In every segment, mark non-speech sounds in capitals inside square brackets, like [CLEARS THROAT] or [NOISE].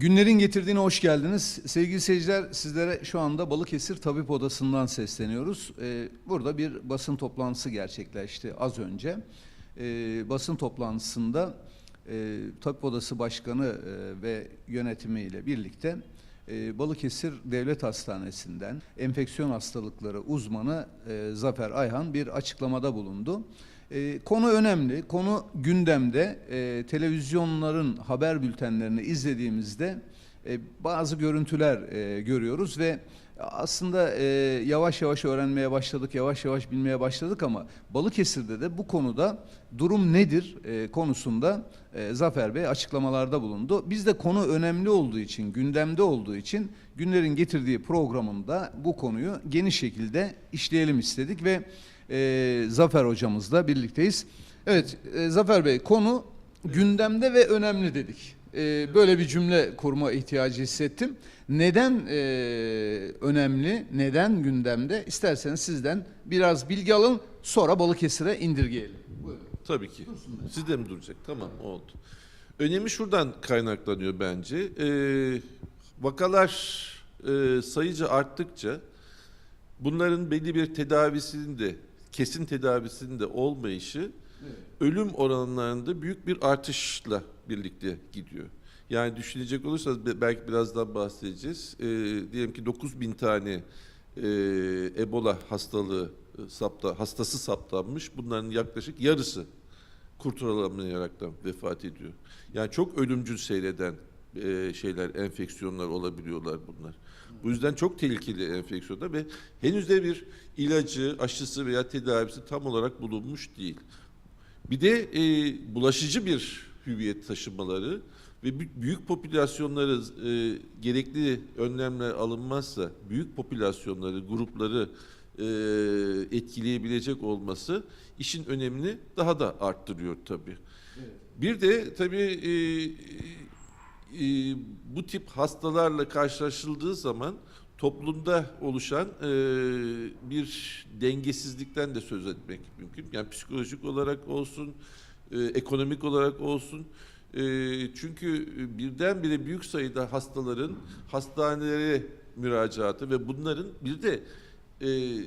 Günlerin getirdiğine hoş geldiniz. Sevgili seyirciler sizlere şu anda Balıkesir Tabip Odası'ndan sesleniyoruz. Ee, burada bir basın toplantısı gerçekleşti az önce. Ee, basın toplantısında e, Tabip Odası Başkanı e, ve yönetimiyle birlikte e, Balıkesir Devlet Hastanesi'nden enfeksiyon hastalıkları uzmanı e, Zafer Ayhan bir açıklamada bulundu. E, konu önemli, konu gündemde. E, televizyonların haber bültenlerini izlediğimizde e, bazı görüntüler e, görüyoruz ve aslında e, yavaş yavaş öğrenmeye başladık, yavaş yavaş bilmeye başladık ama Balıkesir'de de bu konuda durum nedir e, konusunda e, Zafer Bey açıklamalarda bulundu. Biz de konu önemli olduğu için, gündemde olduğu için günlerin getirdiği programında bu konuyu geniş şekilde işleyelim istedik ve e, Zafer hocamızla birlikteyiz. Evet e, Zafer Bey konu gündemde ve önemli dedik. E, böyle bir cümle kurma ihtiyacı hissettim. Neden e, önemli, neden gündemde? İsterseniz sizden biraz bilgi alın sonra Balıkesir'e indirgeyelim. Buyurun. Tabii ki. Siz de mi duracak? Tamam oldu. Önemi şuradan kaynaklanıyor bence. Ee, vakalar e, sayıca arttıkça bunların belli bir tedavisinin de kesin tedavisinin de olmayışı ölüm oranlarında büyük bir artışla birlikte gidiyor. Yani düşünecek olursanız be- belki birazdan bahsedeceğiz. Ee, diyelim ki 9 bin tane e, Ebola hastalığı e, sapta, hastası saptanmış. Bunların yaklaşık yarısı kurtarılamayaraktan vefat ediyor. Yani çok ölümcül seyreden e, şeyler, enfeksiyonlar olabiliyorlar bunlar. Bu yüzden çok tehlikeli enfeksiyonlar ve henüz de bir ilacı, aşısı veya tedavisi tam olarak bulunmuş değil. Bir de e, bulaşıcı bir hüviyet taşımaları ve bü- büyük popülasyonları e, gerekli önlemler alınmazsa büyük popülasyonları, grupları e, etkileyebilecek olması işin önemini daha da arttırıyor tabii. Bir de tabii e, e, bu tip hastalarla karşılaşıldığı zaman toplumda oluşan e, bir dengesizlikten de söz etmek mümkün. Yani psikolojik olarak olsun, e, ekonomik olarak olsun. E, çünkü birdenbire büyük sayıda hastaların hastanelere müracaatı ve bunların bir de e,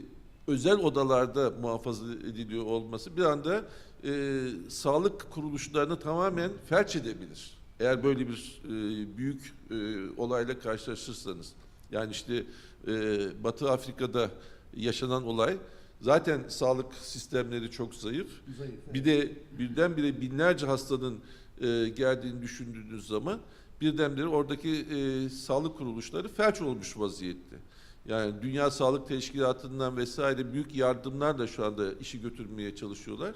özel odalarda muhafaza ediliyor olması bir anda e, sağlık kuruluşlarını tamamen felç edebilir. Eğer böyle bir e, büyük e, olayla karşılaşırsanız. Yani işte e, Batı Afrika'da yaşanan olay zaten sağlık sistemleri çok zayıf. Bir de birdenbire binlerce hastanın e, geldiğini düşündüğünüz zaman birdenbire oradaki e, sağlık kuruluşları felç olmuş vaziyette. Yani Dünya Sağlık Teşkilatı'ndan vesaire büyük yardımlarla şu anda işi götürmeye çalışıyorlar.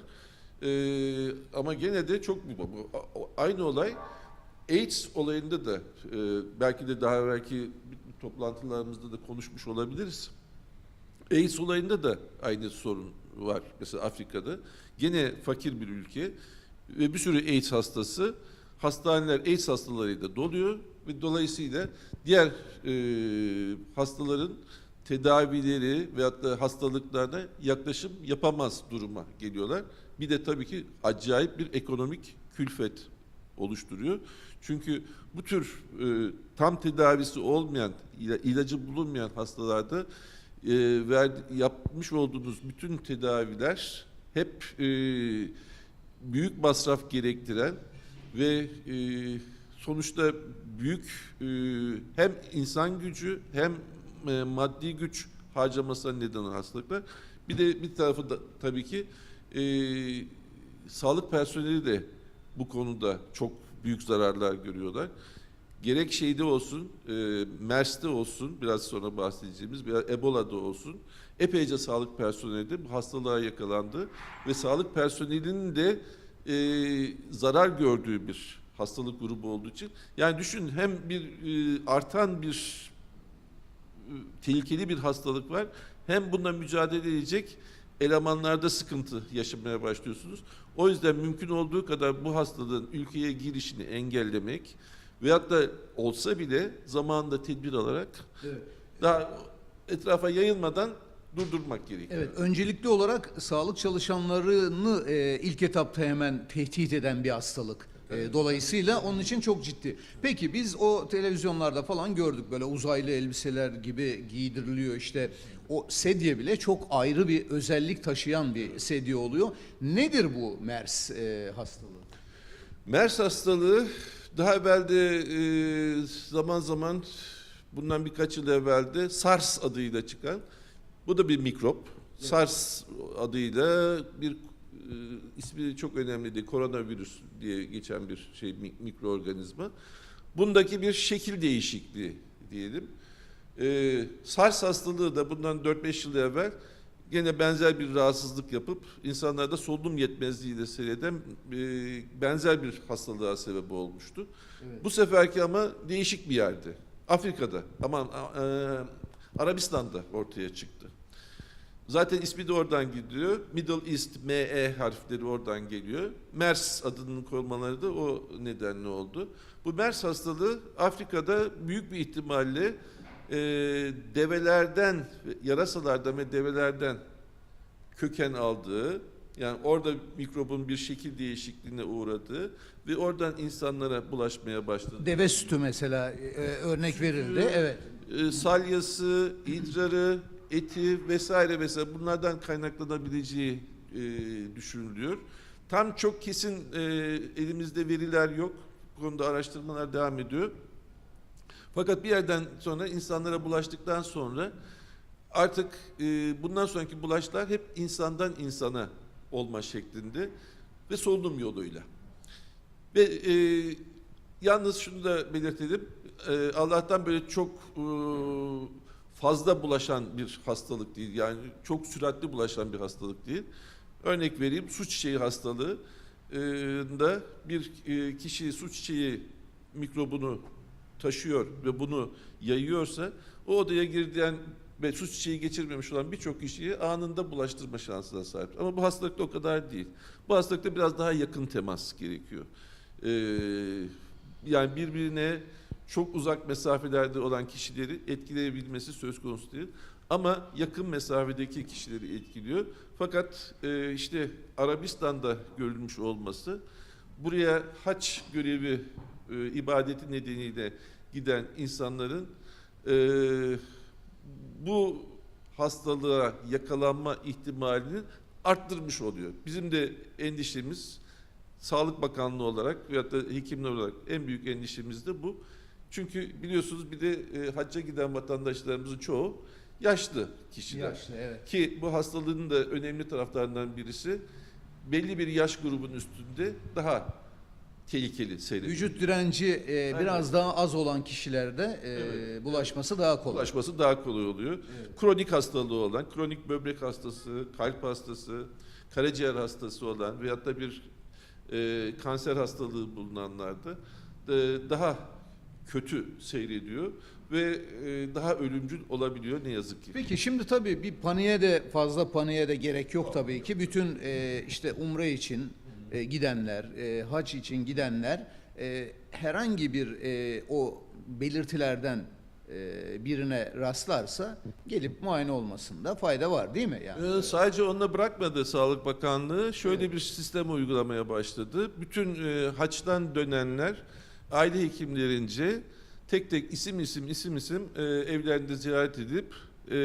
E, ama gene de çok aynı olay AIDS olayında da e, belki de daha belki toplantılarımızda da konuşmuş olabiliriz. AIDS olayında da aynı sorun var. Mesela Afrika'da gene fakir bir ülke ve bir sürü AIDS hastası hastaneler AIDS hastalarıyla doluyor ve dolayısıyla diğer e, hastaların tedavileri veyahut da hastalıklarına yaklaşım yapamaz duruma geliyorlar. Bir de tabii ki acayip bir ekonomik külfet oluşturuyor. Çünkü bu tür e, tam tedavisi olmayan, ila- ilacı bulunmayan hastalarda e, ver, yapmış olduğunuz bütün tedaviler hep e, büyük masraf gerektiren ve e, sonuçta büyük e, hem insan gücü hem e, maddi güç harcamasına neden olan hastalıklar. Bir de bir tarafı da tabii ki e, sağlık personeli de bu konuda çok büyük zararlar görüyorlar. Gerek şeyde olsun, e, MERS'te olsun, biraz sonra bahsedeceğimiz, biraz Ebola'da olsun, epeyce sağlık personeli de bu hastalığa yakalandı ve sağlık personelinin de e, zarar gördüğü bir hastalık grubu olduğu için, yani düşün hem bir e, artan bir e, tehlikeli bir hastalık var, hem bununla mücadele edecek elemanlarda sıkıntı yaşamaya başlıyorsunuz. O yüzden mümkün olduğu kadar bu hastalığın ülkeye girişini engellemek veyahut da olsa bile zamanında tedbir alarak daha etrafa yayılmadan durdurmak gerekiyor. Evet, öncelikli olarak sağlık çalışanlarını e, ilk etapta hemen tehdit eden bir hastalık. E, dolayısıyla onun için çok ciddi. Peki biz o televizyonlarda falan gördük böyle uzaylı elbiseler gibi giydiriliyor işte o sedye bile çok ayrı bir özellik taşıyan bir sedye oluyor. Nedir bu MERS e, hastalığı? MERS hastalığı daha evvelde e, zaman zaman bundan birkaç yıl evvelde SARS adıyla çıkan bu da bir mikrop. SARS adıyla bir ismi çok önemli değil. Koronavirüs diye geçen bir şey mi- mikroorganizma. Bundaki bir şekil değişikliği diyelim. E, SARS hastalığı da bundan 4-5 yıl evvel gene benzer bir rahatsızlık yapıp insanlarda solunum yetmezliğiyle seyreden e, benzer bir hastalığa sebep olmuştu. Bu seferki ama değişik bir yerde. Afrika'da, aman e, Arabistan'da ortaya çıktı. Zaten ismi de oradan gidiyor. Middle East, ME harfleri oradan geliyor. MERS adının koyulmaları da o nedenle oldu. Bu MERS hastalığı Afrika'da büyük bir ihtimalle e, develerden, yarasalardan ve develerden köken aldığı, yani orada mikrobun bir şekil değişikliğine uğradığı ve oradan insanlara bulaşmaya başladı. Deve sütü mesela e, örnek verildi. Evet. e, salyası, idrarı, eti vesaire vesaire bunlardan kaynaklanabileceği e, düşünülüyor. Tam çok kesin e, elimizde veriler yok. Bu konuda araştırmalar devam ediyor. Fakat bir yerden sonra insanlara bulaştıktan sonra artık e, bundan sonraki bulaşlar hep insandan insana olma şeklinde ve solunum yoluyla. Ve e, yalnız şunu da belirtelim. E, Allah'tan böyle çok e, fazla bulaşan bir hastalık değil. Yani çok süratli bulaşan bir hastalık değil. Örnek vereyim. Su çiçeği hastalığı e, da bir e, kişi su çiçeği mikrobunu taşıyor ve bunu yayıyorsa o odaya girdiğin ve su çiçeği geçirmemiş olan birçok kişiyi anında bulaştırma şansına sahip. Ama bu hastalıkta o kadar değil. Bu hastalıkta biraz daha yakın temas gerekiyor. Ee, yani birbirine çok uzak mesafelerde olan kişileri etkileyebilmesi söz konusu değil. Ama yakın mesafedeki kişileri etkiliyor. Fakat e, işte Arabistan'da görülmüş olması buraya haç görevi e, ibadeti nedeniyle giden insanların e, bu hastalığa yakalanma ihtimalini arttırmış oluyor. Bizim de endişemiz Sağlık Bakanlığı olarak veyahut da hekimler olarak en büyük endişemiz de bu. Çünkü biliyorsunuz bir de e, hacca giden vatandaşlarımızın çoğu yaşlı kişiler. Yaşlı, evet. Ki bu hastalığın da önemli taraflarından birisi belli bir yaş grubun üstünde daha tehlikeli seyrediyor. Vücut direnci e, biraz daha az olan kişilerde e, Evet. bulaşması daha kolay. Ulaşması daha kolay oluyor. Kronik hastalığı olan, kronik böbrek hastası, kalp hastası, karaciğer hastası olan veyahut da bir e, kanser hastalığı bulunanlarda e, daha kötü seyrediyor ve e, daha ölümcül olabiliyor ne yazık ki. Peki şimdi tabii bir paniğe de fazla paniğe de gerek yok tabii ki. Bütün e, işte umre için e, gidenler, e, hac için gidenler e, herhangi bir e, o belirtilerden e, birine rastlarsa gelip muayene olmasında fayda var değil mi? Yani? Ee, sadece onunla bırakmadı Sağlık Bakanlığı. Şöyle bir sistem uygulamaya başladı. Bütün e, haçtan dönenler aile hekimlerince tek tek isim isim isim isim e, evlerinde ziyaret edip e,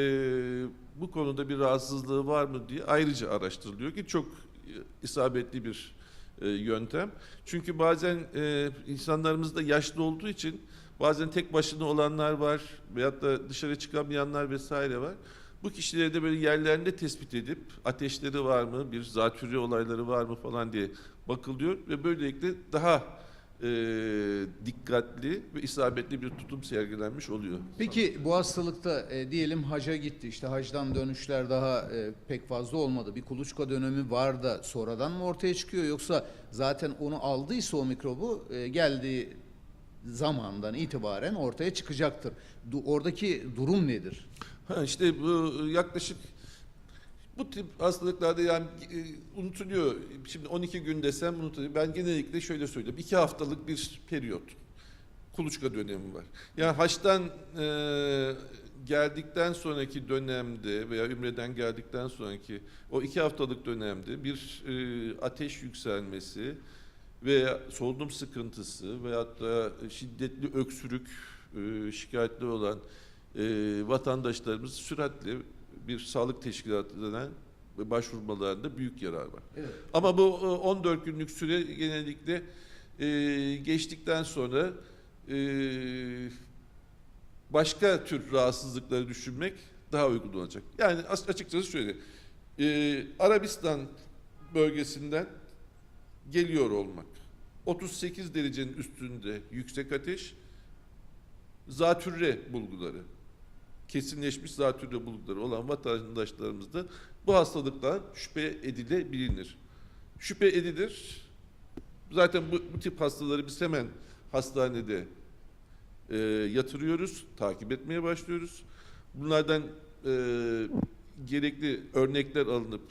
bu konuda bir rahatsızlığı var mı diye ayrıca araştırılıyor ki çok e, isabetli bir e, yöntem. Çünkü bazen e, insanlarımız da yaşlı olduğu için bazen tek başına olanlar var veyahut da dışarı çıkamayanlar vesaire var. Bu kişileri de böyle yerlerinde tespit edip ateşleri var mı, bir zatürre olayları var mı falan diye bakılıyor ve böylelikle daha e, dikkatli ve isabetli bir tutum sergilenmiş oluyor. Peki bu hastalıkta e, diyelim haca gitti işte hacdan dönüşler daha e, pek fazla olmadı. Bir kuluçka dönemi var da sonradan mı ortaya çıkıyor yoksa zaten onu aldıysa o mikrobu e, geldiği zamandan itibaren ortaya çıkacaktır. Du- oradaki durum nedir? Ha işte bu yaklaşık bu tip hastalıklarda yani e, unutuluyor. Şimdi 12 gün desem unutuluyor. Ben genellikle şöyle söylüyorum. 2 haftalık bir periyot. Kuluçka dönemi var. Yani haçtan e, geldikten sonraki dönemde veya ümreden geldikten sonraki o iki haftalık dönemde bir e, ateş yükselmesi, veya solunum sıkıntısı veyahut da şiddetli öksürük e, şikayetleri olan e, vatandaşlarımız süratle bir sağlık teşkilatına başvurmalarında büyük yarar var. Evet. Ama bu e, 14 günlük süre genellikle e, geçtikten sonra e, başka tür rahatsızlıkları düşünmek daha uygun olacak. Yani as- açıkçası şöyle, e, Arabistan bölgesinden geliyor olmak, 38 derecenin üstünde yüksek ateş, zatürre bulguları, kesinleşmiş zatürre bulguları olan vatandaşlarımızda bu hastalıktan şüphe edilebilir. Şüphe edilir. Zaten bu, bu tip hastaları biz hemen hastanede e, yatırıyoruz, takip etmeye başlıyoruz. Bunlardan e, gerekli örnekler alınıp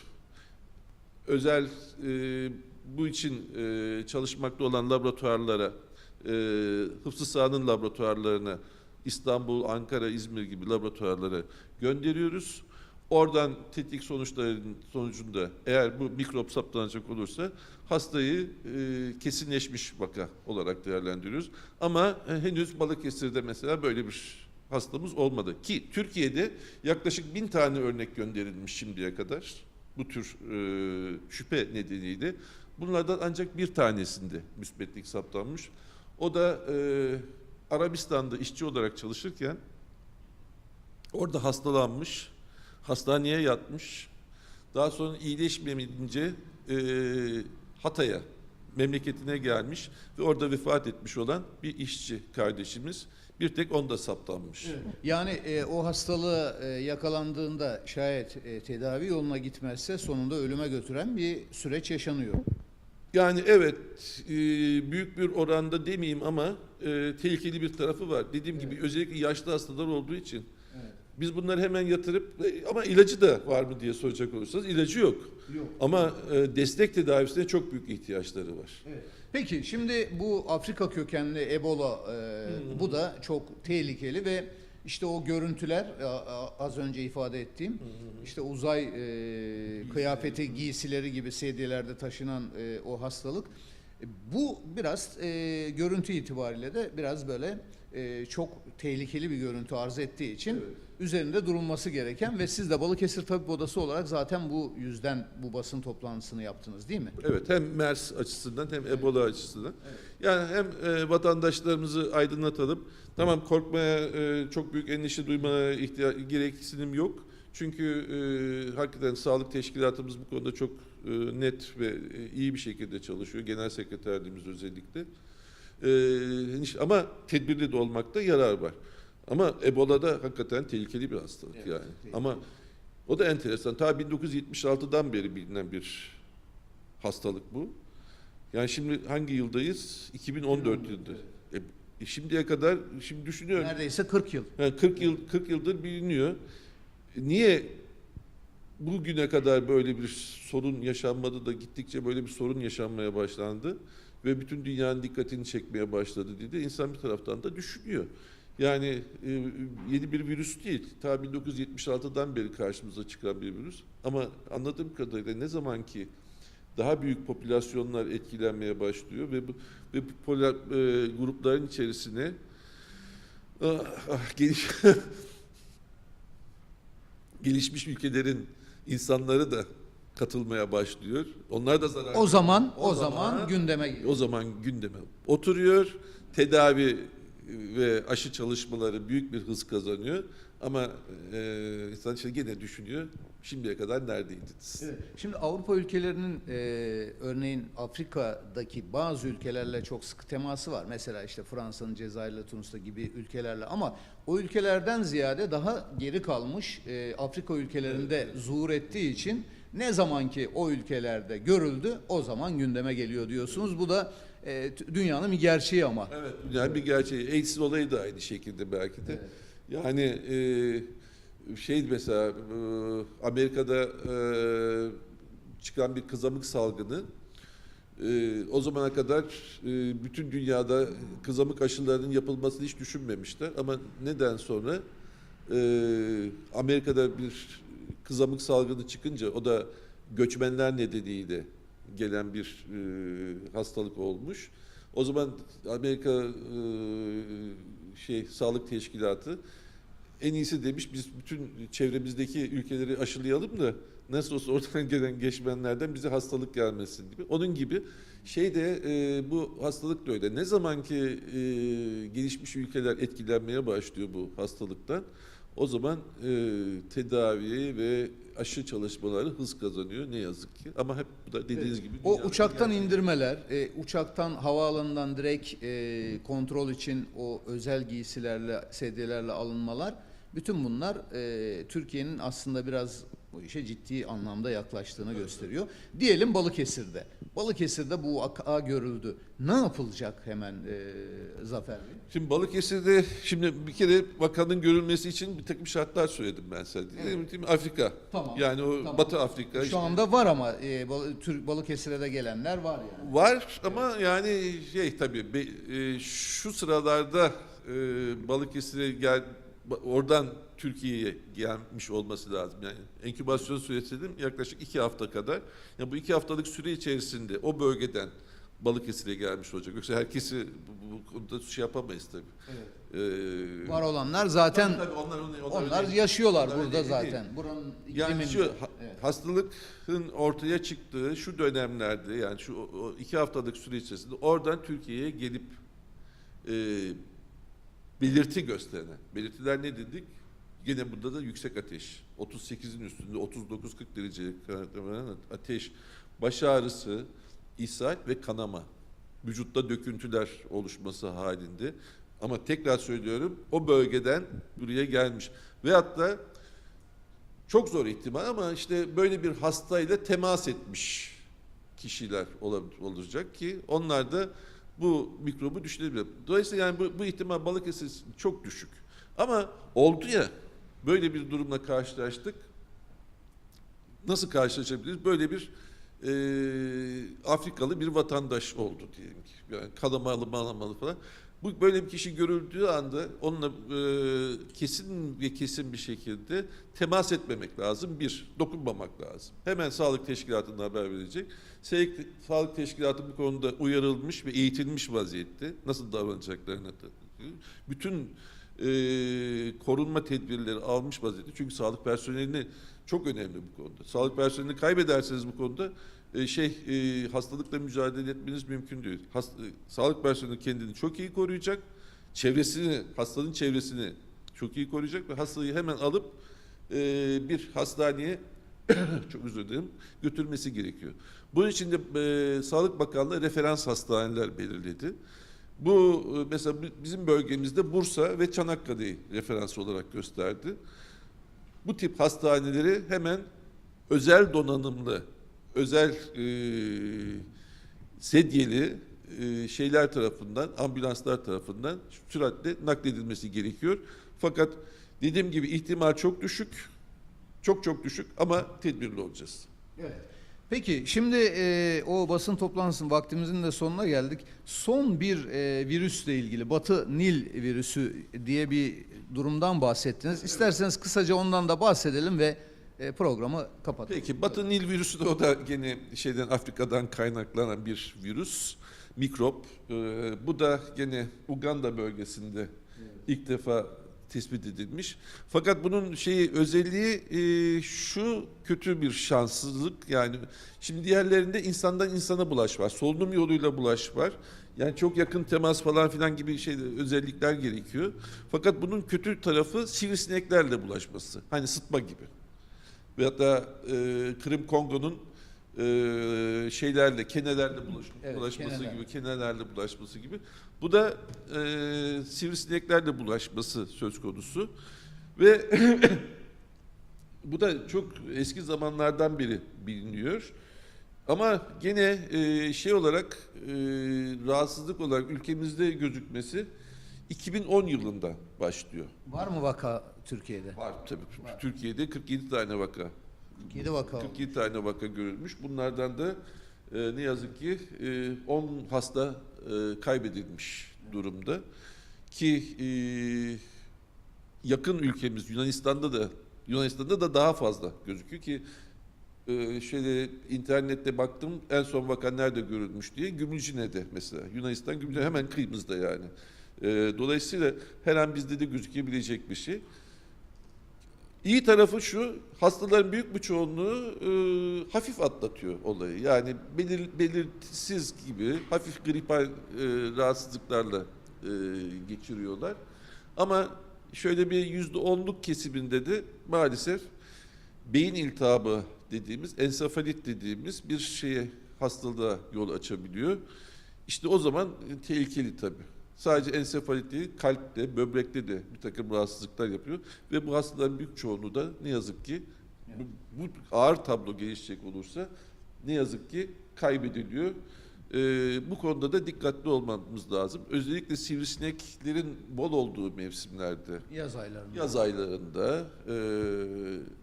özel e, bu için e, çalışmakta olan laboratuvarlara, e, hıfzı sahanın laboratuvarlarına, İstanbul, Ankara, İzmir gibi laboratuvarlara gönderiyoruz. Oradan tetkik sonuçlarının sonucunda eğer bu mikrop saptanacak olursa hastayı e, kesinleşmiş vaka olarak değerlendiriyoruz. Ama e, henüz Balıkesir'de mesela böyle bir hastamız olmadı. Ki Türkiye'de yaklaşık bin tane örnek gönderilmiş şimdiye kadar bu tür e, şüphe nedeniyle. Bunlardan ancak bir tanesinde müsbetlik saptanmış. O da e, Arabistan'da işçi olarak çalışırken orada hastalanmış, hastaneye yatmış. Daha sonra iyileşmeyince e, Hatay'a, memleketine gelmiş ve orada vefat etmiş olan bir işçi kardeşimiz. Bir tek onda saptanmış. Yani e, o hastalığı e, yakalandığında şayet e, tedavi yoluna gitmezse sonunda ölüme götüren bir süreç yaşanıyor. Yani evet e, büyük bir oranda demeyeyim ama e, tehlikeli bir tarafı var. Dediğim gibi özellikle yaşlı hastalar olduğu için Evet. biz bunları hemen yatırıp e, ama ilacı da var mı diye soracak olursanız ilacı yok. Yok. Ama e, destek tedavisine çok büyük ihtiyaçları var. Peki şimdi bu Afrika kökenli Ebola e, bu da çok tehlikeli ve işte o görüntüler a- az önce ifade ettiğim işte uzay e, kıyafeti giysileri. gibi sedyelerde taşınan e, o hastalık E, bu biraz e, görüntü itibariyle de biraz böyle e, çok tehlikeli bir görüntü arz ettiği için üzerinde durulması gereken ve siz de Balıkesir Tabip Odası olarak zaten bu yüzden bu basın toplantısını yaptınız değil mi? Evet hem MERS açısından hem Ebola açısından. Yani hem e, vatandaşlarımızı aydınlatalım. Tamam korkmaya, e, çok büyük endişe duymaya gereksinim yok. Çünkü e, hakikaten sağlık teşkilatımız bu konuda çok e, net ve e, iyi bir şekilde çalışıyor. Genel sekreterliğimiz özellikle. E, ama tedbirli de olmakta yarar var. Ama Ebola da hakikaten tehlikeli bir hastalık Evet, yani. tehlikeli. Ama o da enteresan. Ta 1976'dan beri bilinen bir hastalık bu. Yani şimdi hangi yıldayız? 2014 yılında. E, şimdiye kadar şimdi düşünüyorum. Neredeyse 40 yıl. Yani 40 yıl 40 yıldır biliniyor. E, Niye bugüne kadar böyle bir sorun yaşanmadı da gittikçe böyle bir sorun yaşanmaya başlandı ve bütün dünyanın dikkatini çekmeye başladı diye de insan bir taraftan da düşünüyor. Yani e, yeni bir virüs değil. Ta 1976'dan beri karşımıza çıkan bir virüs. Ama anladığım kadarıyla ne zaman ki daha büyük popülasyonlar etkilenmeye başlıyor ve bu ve bu pola- e, grupların içerisine ah, ah, geliş [LAUGHS] gelişmiş ülkelerin insanları da katılmaya başlıyor. Onlar da zarar. O zaman o, O zaman, zaman- gündeme. O zaman gündeme oturuyor. Tedavi ve aşı çalışmaları büyük bir hız kazanıyor. Ama e, insan işte gene düşünüyor. Şimdiye kadar neredeydiniz? Evet. Şimdi Avrupa ülkelerinin e, örneğin Afrika'daki bazı ülkelerle çok sıkı teması var. Mesela işte Fransa'nın Cezayir'le Tunus'ta gibi ülkelerle ama o ülkelerden ziyade daha geri kalmış e, Afrika ülkelerinde zuhur ettiği için ne zaman ki o ülkelerde görüldü o zaman gündeme geliyor diyorsunuz. Bu da e, dünyanın bir gerçeği ama. Evet. Yani bir gerçeği. AIDS olayı da aynı şekilde belki de. Yani e, şey mesela e, Amerika'da e, çıkan bir kızamık salgını e, o zamana kadar e, bütün dünyada kızamık aşılarının yapılmasını hiç düşünmemişler ama neden sonra e, Amerika'da bir kızamık salgını çıkınca o da göçmenler nedeniyle gelen bir e, hastalık olmuş. O zaman Amerika e, şey Sağlık Teşkilatı en iyisi demiş biz bütün çevremizdeki ülkeleri aşılayalım da nasıl olsa oradan [LAUGHS] gelen geçmenlerden bize hastalık gelmesin gibi. Onun gibi şey de e, bu hastalık da öyle. Ne zaman ki e, gelişmiş ülkeler etkilenmeye başlıyor bu hastalıktan o zaman e, tedavi ve aşı çalışmaları hız kazanıyor ne yazık ki. Ama hep bu da dediğiniz gibi. O uçaktan indirmeler, e, uçaktan havaalanından direkt e, kontrol için o özel giysilerle, sedyelerle alınmalar, bütün bunlar e, Türkiye'nin aslında biraz bu işe ciddi anlamda yaklaştığını gösteriyor. Diyelim Balıkesir'de. Balıkesir'de bu vaka görüldü. Ne yapılacak hemen e, Zafer Bey? Şimdi Balıkesir'de şimdi bir kere vakanın görülmesi için bir takım şartlar söyledim ben? Değil mi? Afrika. Tamam, Yani o tamam. Batı Afrika. işte. Şu anda var ama e, Balıkesir'e de gelenler var yani. Var ama yani şey tabii be- e, şu sıralarda e, Balıkesir'e gel oradan Türkiye'ye gelmiş olması lazım. Yani enkübasyon süresi dedim yaklaşık iki hafta kadar. Yani bu iki haftalık süre içerisinde o bölgeden Balıkesir'e gelmiş olacak. Yoksa herkesi bu, bu konuda şey yapamayız tabii. Ee, Var olanlar zaten tabii onlar, onlar, onlar öyle- yaşıyorlar onlar burada öyle değil. zaten. Buranın Yani şu ha- Evet. hastalıkın ortaya çıktığı şu dönemlerde yani şu o- iki haftalık süre içerisinde oradan Türkiye'ye gelip e, belirti gösterene. Belirtiler ne dedik? Yine burada da yüksek ateş. 38'in üstünde 39-40 derece ateş, baş ağrısı, ishal ve kanama. Vücutta döküntüler oluşması halinde. Ama tekrar söylüyorum o bölgeden buraya gelmiş. Veyahut da çok zor ihtimal ama işte böyle bir hastayla temas etmiş kişiler olacak ki onlar da bu mikrobu düşürebilir. Dolayısıyla yani bu, bu ihtimal Balıkesir çok düşük. Ama oldu ya böyle bir durumla karşılaştık. Nasıl karşılaşabiliriz? Böyle bir e, Afrikalı bir vatandaş oldu diyelim ki. Yani kalamalı malamalı falan. Bu böyle bir kişi görüldüğü anda onunla e, kesin ve kesin bir şekilde temas etmemek lazım. Bir, dokunmamak lazım. Hemen sağlık teşkilatına haber verecek. Sağlık, sağlık teşkilatı bu konuda uyarılmış ve eğitilmiş vaziyette. Nasıl davranacaklarını da- bütün e, korunma tedbirleri almış vaziyette. Çünkü sağlık personelini çok önemli bu konuda. Sağlık personelini kaybederseniz bu konuda e, şey e, hastalıkla mücadele etmeniz mümkün değil. Hast- e, sağlık personeli kendini çok iyi koruyacak. Çevresini, hastanın çevresini çok iyi koruyacak ve hastayı hemen alıp e, bir hastaneye [CLEARS THROAT] çok özür dilerim götürmesi gerekiyor. Bunun için de e, Sağlık Bakanlığı referans hastaneler belirledi. Bu e, mesela bi- bizim bölgemizde Bursa ve Çanakkale'yi referans olarak gösterdi. Bu tip hastaneleri hemen özel donanımlı, özel e, sedyeli e, şeyler tarafından, ambulanslar tarafından süratle nakledilmesi gerekiyor. Fakat dediğim gibi ihtimal çok düşük, çok çok düşük ama tedbirli olacağız. Evet. Peki şimdi e, o basın toplantısının vaktimizin de sonuna geldik. Son bir e, virüsle ilgili Batı Nil virüsü diye bir durumdan bahsettiniz. İsterseniz kısaca ondan da bahsedelim ve e, programı kapatalım. Peki Batı Nil virüsü de o da gene şeyden Afrika'dan kaynaklanan bir virüs, mikrop. Ee, bu da gene Uganda bölgesinde ilk defa tespit edilmiş. Fakat bunun şeyi özelliği e, şu kötü bir şanssızlık yani şimdi diğerlerinde insandan insana bulaş var. Solunum yoluyla bulaş var. Yani çok yakın temas falan filan gibi şey özellikler gerekiyor. Fakat bunun kötü tarafı sivrisineklerle bulaşması. Hani sıtma gibi veyahut da e, Kırım Kongo'nun e, şeylerle, kenelerle bulaş, Evet, bulaşması keneler. gibi, kenelerle bulaşması gibi. Bu da e, sivrisineklerle bulaşması söz konusu. Ve [COUGHS] bu da çok eski zamanlardan beri biliniyor. Ama gene e, şey olarak e, rahatsızlık olarak ülkemizde gözükmesi 2010 yılında başlıyor. Var mı vaka Türkiye'de? Var tabii. Türkiye'de 47 tane vaka 7 vaka. oldu. 47 tane vaka görülmüş. Bunlardan da e, ne yazık ki e, 10 hasta e, kaybedilmiş durumda. Ki e, yakın ülkemiz Yunanistan'da da Yunanistan'da da daha fazla gözüküyor ki Ee, şöyle internette baktım en son vaka nerede görülmüş diye Gümülcine'de mesela. Yunanistan Gümülcine hemen kıyımızda yani. Ee, dolayısıyla her an bizde de gözükebilecek bir şey. İyi tarafı şu, hastaların büyük bir çoğunluğu e, hafif atlatıyor olayı. Yani belir, belirsiz gibi hafif gripal e, rahatsızlıklarla e, geçiriyorlar. Ama şöyle bir yüzde onluk kesiminde de maalesef beyin iltihabı dediğimiz, ensefalit dediğimiz bir şeye hastalığa yol açabiliyor. İşte o zaman tehlikeli tabii. Sadece ensefalit değil, kalpte, böbrekte de bir takım rahatsızlıklar yapıyor. Ve bu hastaların büyük çoğunluğu da ne yazık ki bu, bu ağır tablo gelişecek olursa ne yazık ki kaybediliyor. Ee, bu konuda da dikkatli olmamız lazım. Özellikle sivrisineklerin bol olduğu mevsimlerde Yaz aylarında. Yaz aylarında e,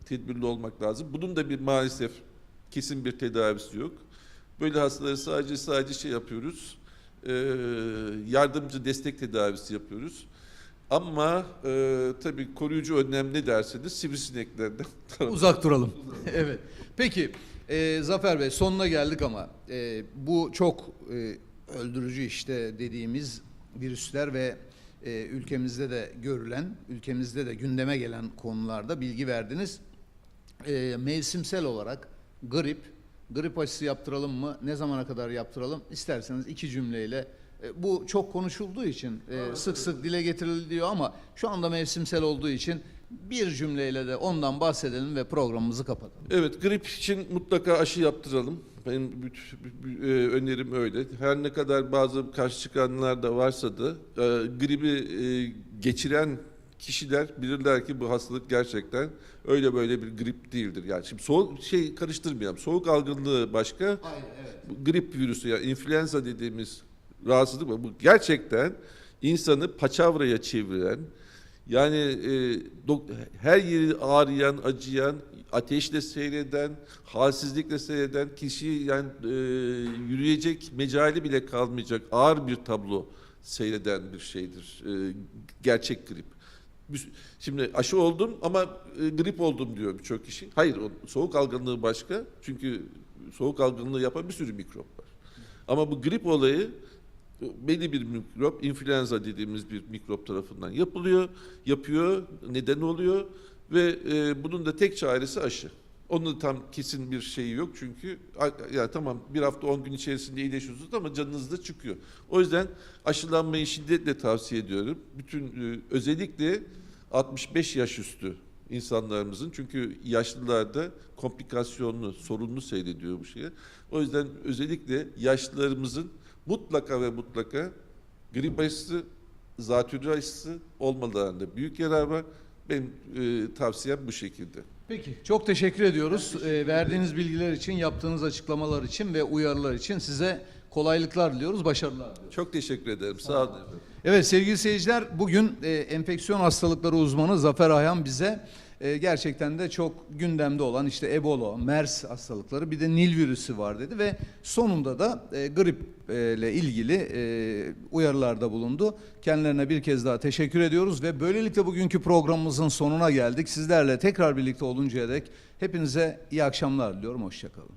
tedbirli olmak lazım. Bunun da bir maalesef kesin bir tedavisi yok. Böyle hastaları sadece sadece şey yapıyoruz. E, yardımcı destek tedavisi yapıyoruz. Ama e, tabii koruyucu önlem ne derseniz sivrisineklerden [LAUGHS] Uzak duralım. [LAUGHS] evet. Peki e, Zafer Bey sonuna geldik ama e, bu çok e, öldürücü işte dediğimiz virüsler ve e, ülkemizde de görülen, ülkemizde de gündeme gelen konularda bilgi verdiniz. E, mevsimsel olarak grip, grip aşısı yaptıralım mı? Ne zamana kadar yaptıralım? İsterseniz iki cümleyle e, bu çok konuşulduğu için e, sık sık dile getirildiyor ama şu anda mevsimsel olduğu için bir cümleyle de ondan bahsedelim ve programımızı kapatalım. Evet, grip için mutlaka aşı yaptıralım. Benim büt- bü- bü- e, önerim öyle. Her ne kadar bazı karşı çıkanlar da varsa da e, gribi e, geçiren kişiler bilirler ki bu hastalık gerçekten öyle böyle bir grip değildir. Yani şimdi soğuk şey karıştırmayalım. Soğuk algınlığı başka, Aynen evet. grip virüsü yani influenza dediğimiz rahatsızlık var. Bu gerçekten insanı paçavraya çeviren yani e, her yeri ağrıyan, acıyan, ateşle seyreden, halsizlikle seyreden kişiyi yani e, yürüyecek mecali bile kalmayacak ağır bir tablo seyreden bir şeydir. E, gerçek grip. Şimdi aşı oldum ama e, grip oldum diyor birçok kişi. Hayır, soğuk algınlığı başka. Çünkü soğuk algınlığı yapan bir sürü mikrop var. Ama bu grip olayı belli bir mikrop, influenza dediğimiz bir mikrop tarafından yapılıyor, yapıyor, neden oluyor ve e, bunun da tek çaresi aşı. Onun tam kesin bir şeyi yok çünkü ya tamam bir hafta 10 gün içerisinde iyileşiyorsunuz ama canınız da çıkıyor. O yüzden aşılanmayı şiddetle tavsiye ediyorum. Bütün e, özellikle 65 yaş üstü insanlarımızın çünkü yaşlılarda komplikasyonlu, sorunlu seyrediyor bu şeye. O yüzden özellikle yaşlılarımızın mutlaka ve mutlaka grip aşısı, zatürre aşısı olmalarında büyük yarar var. Benim e, tavsiyem bu şekilde. Peki çok teşekkür ediyoruz. Ee, verdiğiniz bilgiler için, yaptığınız açıklamalar için ve uyarılar için size kolaylıklar diliyoruz, başarılar diliyoruz. Çok teşekkür ederim. Sağ olun. Evet sevgili seyirciler bugün e, enfeksiyon hastalıkları uzmanı Zafer Ayhan bize e, gerçekten de çok gündemde olan işte Ebola, MERS hastalıkları bir de Nil virüsü var dedi ve sonunda da e, grip e, ile ilgili e, uyarılarda bulundu. Kendilerine bir kez daha teşekkür ediyoruz ve böylelikle bugünkü programımızın sonuna geldik. Sizlerle tekrar birlikte oluncaya dek hepinize iyi akşamlar diliyorum. Hoşçakalın.